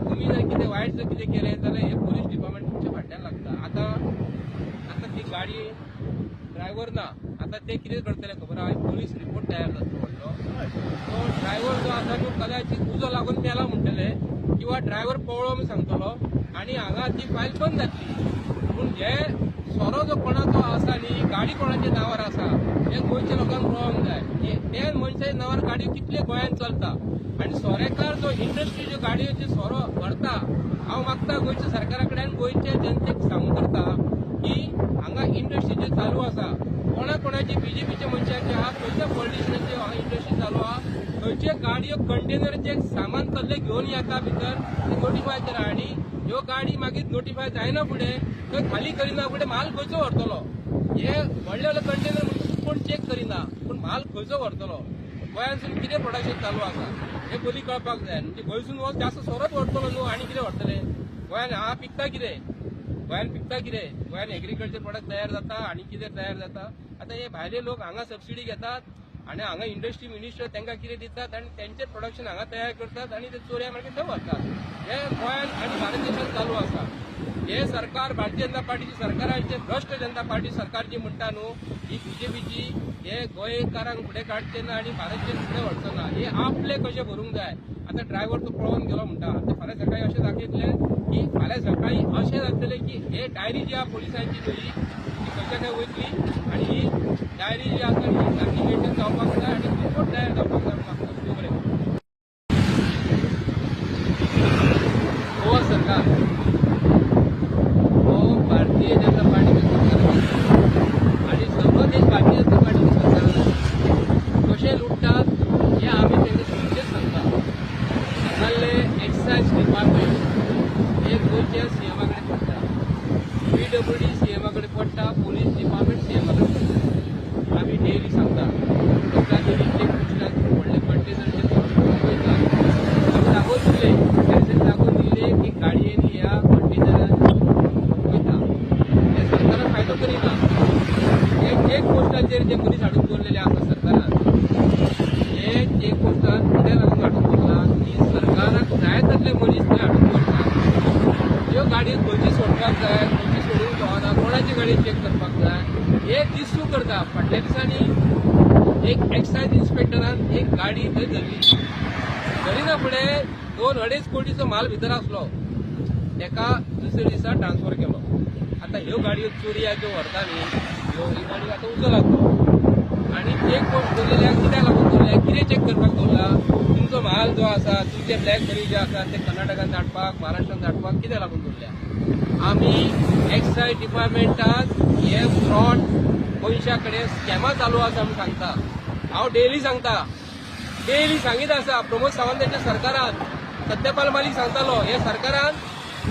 तुम्ही जर किती वाईट जर किती केले तर हे पोलीस डिपार्टमेंट तुमच्या फाटल्यान लागता. आता आता ती गाडी ड्रायव्हर ना आता ते किती करतले खबर आहे पोलीस रिपोर्ट तयार जाता म्हणतो. तो ड्रायव्हर जो आता तो कदाचित उजो लागून मेला म्हणटले किंवा ड्रायव्हर पळो मी सांगतलो आणि हांगा ती फायल बंद जातली पूण हे सोरो जो कोणाचो आसा न्ही गाडी कोणाच्या नांवार आसा? हे गोंयच्या लोकांक कळोंक जाय. त्या ते मनशाच्या नांवार गाडयो कितले गोंयांत चलता? आनी सोरेकार जो इंडस्ट्री इंडस्ट्रीच्यो गाडयोचे सोरो व्हरता हांव मागता गोंयच्या सरकारा कडेन गोंयचे जनतेक सांगून करता की हांगा इंडस्ट्री जे चालू आसा कोणा कोणाचे बीजेपीचे मनशांचे आहा खंयच्या पॉलिटिशियनाचे हांगा इंडस्ट्री चालू आहा खंयचे गाडयो कंटेनरचे सामान कसले घेवन येता भितर? नोटिफाय करा आनी ह्यो गाडी मागीर नोटिफाय जायना फुडें थंय खाली करिना फुडें माल खंयचो व्हरतलो हे व्हडले व्हडले कंटेनर म्हणटा कोण चेक करिना पूण माल खंयचो व्हरतलो गोंयांतसून कितें प्रोडक्शन चालू आसा हे पयलीं कळपाक जाय. म्हणजे गोंयसून हो जास्त सोरोच व्हरतलो न्हू आनी कितें व्हरतले गोंयान हांगा पिकता कितें? गोंयान पिकता कितें? गोंयान एग्रीकल्चर प्रोडक्ट तयार जाता आनी कितें तयार जाता? आतां हे भायले लोक हांगा सबसिडी घेतात. आनी हांगा इंडस्ट्री मिनिस्टर त्यांना कितें दितात आनी त्यांचे प्रोडक्शन हांगा तयार करतात आनी ते चोऱ्या मार्केट थंय व्हरतात हे गोंयांत आनी भारत देशांत चालू आसा हे सरकार भारतीय जनता पार्टीची सरकारांचे भ्रष्ट जनता पार्टी सरकार जी म्हणटा न्हू ही बीजेपीची हे गोंयकारांक फुडें काडचे ना आनी भारत फुडें व्हरचो ना. हे आपले कशें भरूंक जाय? आतां ड्रायव्हर तो पळोवन गेलो म्हणटा आतां फाल्यां सकाळी अशें दाखयतले की फाल्यां सकाळी अशें जातलें की हे डायरी जी आहा पोलिसांची न्ही ती कशें काय वयतली? आनी ही डायरी जी आसा ही सारकी आनी हो डिपार्टमेंट हे गोंयच्या सीएमाकडे पडटा पी डब्ल्यू डी सीएमाकडे पडटा पोलीस डिपार्टमेंट सीएमाकडे पडटा आम्ही डेली सांगता लोकांचे इतले पोस्टात व्हडले कंटेनरचे वयता आमी दाखोवन दिले लायसन्स दाखोवन दिले की गाडयेनी ह्या कंटेनरान वयता हे सरकारान फायदो करिना एक एक पोस्टाचेर जे मनीस हाडून दवरलेले आसा सरकारान हे चेक पोस्टार कित्याक लागून हाडून दवरला की सरकाराक जाय तसले मनीस थंय हाडून दवरता ह्यो गाडयो खंयची सोडपाक जाय खंयची सोडूंक पावना कोणाची गाडी चेक करपाक जाय हे दिसू करता. फाटल्या दिसांनी एक एक्सायज इन्स्पेक्टरान एक गाडी थंय धरली. धरिना फुडें दोन अडेच कोटीचो माल भितर आसलो. ताका दुसऱ्या दिसा ट्रान्सफर केलो. आतां ह्यो गाडयो चोरया ज्यो व्हरता न्ही. आणि ही गाडी आतां आनी दवरलेल्या कित्याक लागून दवरल्या कितें चेक करपाक दवरला तुमचो म्हाल जो आसा तुमचे ब्लॅक मनी जे आसा ते कर्नाटकान धाडपाक महाराष्ट्रान धाडपाक कित्याक लागून दवरल्या आमी एक्सायज डिपार्टमेंटान हे फ्रॉड पयशा कडेन स्कॅमां चालू आसा म्हूण सांगता. हांव डेली सांगता. डेली सांगीत आसा प्रमोद सावंताच्या सरकारान सत्यपाल मालीक सांगतालो. हे सरकारान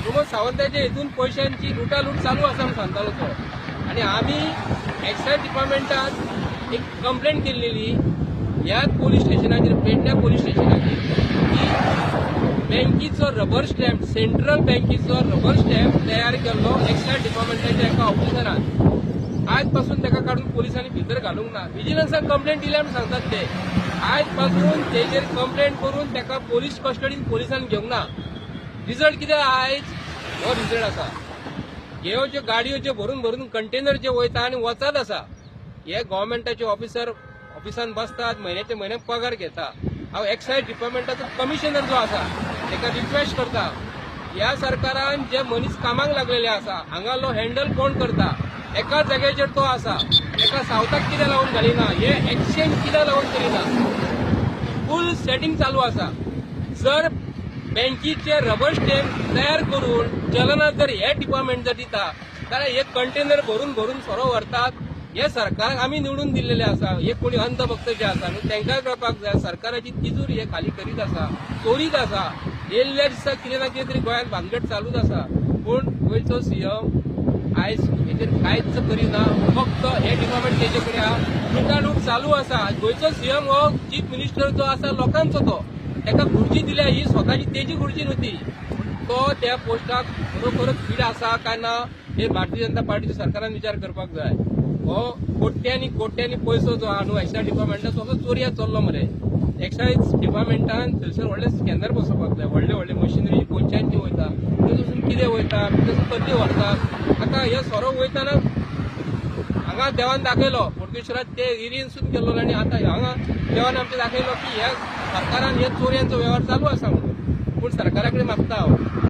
प्रमोद सावंताच्या हितून पयशांची लुटालूट चालू आसा म्हूण सांगतालो तो. आनी आमी एक्सायज डिपार्टमेंटान एक कंप्लेंट केल्लेली ह्याच पोलीस स्टेशनाचेर पेडण्या पोलीस स्टेशनाचेर की बँकीचो रबर स्टॅम्प सेंट्रल बँकेचो रबर स्टॅम्प तयार केल्लो एक्सायज डिपार्टमेंटाच्या एका ऑफिसरान आज पासून ताका काढून पोलिसांनी भितर घालूंक ना. विजिलन्साक कंप्लेंट दिल्या म्हण सांगतात ते. आज पासून तेजेर कंप्लेंट करून ताका पोलीस कस्टडीन पोलिसांनी घेवंक ना. रिजल्ट कितें आयज हो रिजल्ट आसा ह्यो हो ज्यो गाडयो हो ज्यो भरून भरून कंटेनर जे वयता आनी वचत आसा हे गव्हर्मेंटाचे ऑफिसर ऑफिसान बसतात म्हयन्याचे म्हयने पगार घेता. हांव एक्सायज डिपार्टमेंटाचो कमिशनर जो आसा ताका रिक्वेस्ट करता. ह्या सरकारान जे मनीस कामाक लागलेले आसा हांगा लो हँडल कोण करता? एका जाग्याचेर तो आसा एका सावथाक कित्याक लावून घालिना हे एक्सचेंज कित्याक लागून करिना फूल सेटिंग चालू आसा जर बँकीचे रबर स्टॅम्प तयार करून चलनात जर हे डिपार्टमेंट जर दिता जाल्यार हे कंटेनर भरून भरून सोरो व्हरतात हे सरकाराक आमी निवडून दिलेले आसा हे कोणी अंधभक्त जे आसा न्हू तांकां कळपाक जाय सरकाराची तिजूर हे खाली करीत आसा चोरीत आसा येयल्ल्या दिसा कितें ना कितें तरी गोंयांत भानगड चालूच आसा पूण गोंयचो सीएम आयज हेचेर कांयच करिना फक्त हे डिपार्टमेंट तेजे कडेन आहा लुटालूट चालू आसा गोंयचो सीएम हो चीफ मिनिस्टर जो आसा लोकांचो तो. ताका खुर्ची दिल्या ही स्वताची तेजी खुर्ची न्हती तो त्या पोस्टाक खरोखरच फीड आसा काय ना हे भारतीय जनता पार्टीच्या सरकारान विचार करपाक जाय. हो कोट्यांनी कोट्यांनी पयसो जो हा न्हू एक्सायज डिपार्टमेंटाचो असो चोरया चल्लो मरे. एक्सायज डिपार्टमेंटान थंयसर व्हडले स्कॅनर बसोवपाक जाय. व्हडले व्हडले मशिनरी गोंयच्यांची वयता थंयसून कितें वयता थंयसून कधी व्हरतात आतां हे सोरो वयताना हांगा देवान दाखयलो बोडगेश्वरात ते रिरिन्सून गेल्लो आनी आतां हांगा देवान आमचे दाखयलो की हे सरकारान हे चोरयांचो व्यवहार चालू आसा म्हणून. पूण सरकारा कडेन मागता हांव